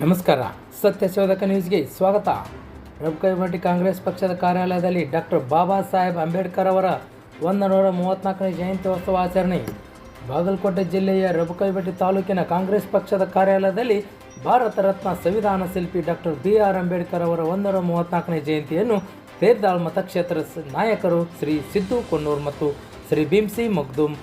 ನಮಸ್ಕಾರ. ಸತ್ಯ ಶೋಧಕ ನ್ಯೂಸ್ಗೆ ಸ್ವಾಗತ. ರಬಕೈಮಟ್ಟಿ ಕಾಂಗ್ರೆಸ್ ಪಕ್ಷದ ಕಾರ್ಯಾಲಯದಲ್ಲಿ ಡಾಕ್ಟರ್ ಬಾಬಾ ಸಾಹೇಬ್ ಅಂಬೇಡ್ಕರ್ ಅವರ ಒಂದು ನೂರ ಮೂವತ್ತ್ನಾಲ್ಕನೇ ಜಯಂತ್ಯೋತ್ಸವ ಆಚರಣೆ. ಬಾಗಲಕೋಟೆ ಜಿಲ್ಲೆಯ ರಬಕೈಮಟ್ಟಿ ತಾಲೂಕಿನ ಕಾಂಗ್ರೆಸ್ ಪಕ್ಷದ ಕಾರ್ಯಾಲಯದಲ್ಲಿ ಭಾರತ ರತ್ನ ಸಂವಿಧಾನ ಶಿಲ್ಪಿ ಡಾಕ್ಟರ್ ಬಿ ಆರ್ ಅಂಬೇಡ್ಕರ್ ಅವರ ಒಂದೂರ ಮೂವತ್ತ್ನಾಲ್ಕನೇ ಜಯಂತಿಯನ್ನು ತೇರ್ದಾಳ್ ಮತಕ್ಷೇತ್ರದ ನಾಯಕರು ಶ್ರೀ ಸಿದ್ದು ಕೊಣ್ಣೂರ್ ಮತ್ತು ಶ್ರೀ ಭೀಮ್ಸಿ ಮಗ್ದುಮ್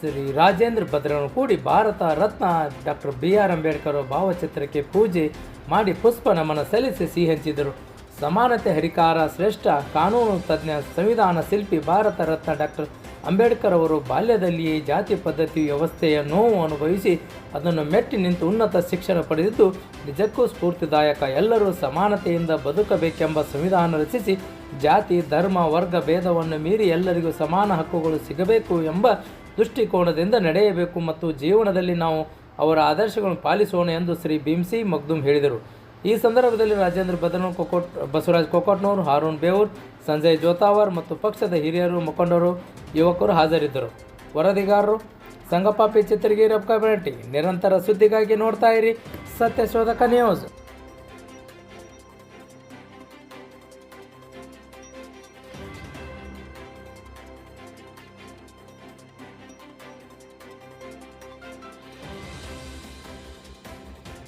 ಶ್ರೀ ರಾಜೇಂದ್ರ ಭದ್ರನು ಕೂಡಿ Bharat Ratna doctor B R Ambedkar ಭಾವಚಿತ್ರಕ್ಕೆ ಪೂಜೆ ಮಾಡಿ ಪುಷ್ಪ ನಮನ ಸಲ್ಲಿಸಿ ಸಿಹಿ ಹಂಚಿದರು. ಸಮಾನತೆ ಹರಿಕಾರ ಶ್ರೇಷ್ಠ ಕಾನೂನು ತಜ್ಞ ಸಂವಿಧಾನ ಶಿಲ್ಪಿ ಭಾರತ ರತ್ನ ಡಾಕ್ಟರ್ ಅಂಬೇಡ್ಕರ್ ಅವರು ಬಾಲ್ಯದಲ್ಲಿಯೇ ಜಾತಿ ಪದ್ಧತಿ ವ್ಯವಸ್ಥೆಯ ನೋವು ಅನುಭವಿಸಿ ಅದನ್ನು ಮೆಟ್ಟಿ ನಿಂತು ಉನ್ನತ ಶಿಕ್ಷಣ ಪಡೆದಿದ್ದು, ನಿಜಕ್ಕೂ ಸ್ಫೂರ್ತಿದಾಯಕ. ಎಲ್ಲರೂ ಸಮಾನತೆಯಿಂದ ಬದುಕಬೇಕೆಂಬ ಸಂವಿಧಾನ ರಚಿಸಿ ಜಾತಿ, ಧರ್ಮ, ವರ್ಗ, ಭೇದವನ್ನು ಮೀರಿ ಎಲ್ಲರಿಗೂ ಸಮಾನ ಹಕ್ಕುಗಳು ಸಿಗಬೇಕು ಎಂಬ ದೃಷ್ಟಿಕೋನದಿಂದ ನಡೆಯಬೇಕು ಮತ್ತು ಜೀವನದಲ್ಲಿ ನಾವು ಅವರ ಆದರ್ಶಗಳನ್ನು ಪಾಲಿಸೋಣ ಎಂದು ಶ್ರೀ ಭೀಮ್ಸಿ ಮಗ್ದುಮ್ ಹೇಳಿದರು. ಈ ಸಂದರ್ಭದಲ್ಲಿ ರಾಜೇಂದ್ರ ಬದನೂರ್ ಕೊಕೋಟ್, ಬಸವರಾಜ್ ಕೊಕೋಟ್ನವರು ಹಾರೂನ್ ಬೇವೂರ್, ಸಂಜಯ್ ಜೋತಾವರ್ ಮತ್ತು ಪಕ್ಷದ ಹಿರಿಯರು, ಮುಖಂಡರು, ಯುವಕರು ಹಾಜರಿದ್ದರು. ವರದಿಗಾರರು, ಸಂಗಪ್ಪ ಪಿ ಚಿತ್ರಗಿರಿ ರಬ್ಕಾ ನಿರಂತರ ಸುದ್ದಿಗಾಗಿ ನೋಡ್ತಾ ಇರಿ ಸತ್ಯಶೋಧಕ ನ್ಯೂಸ್.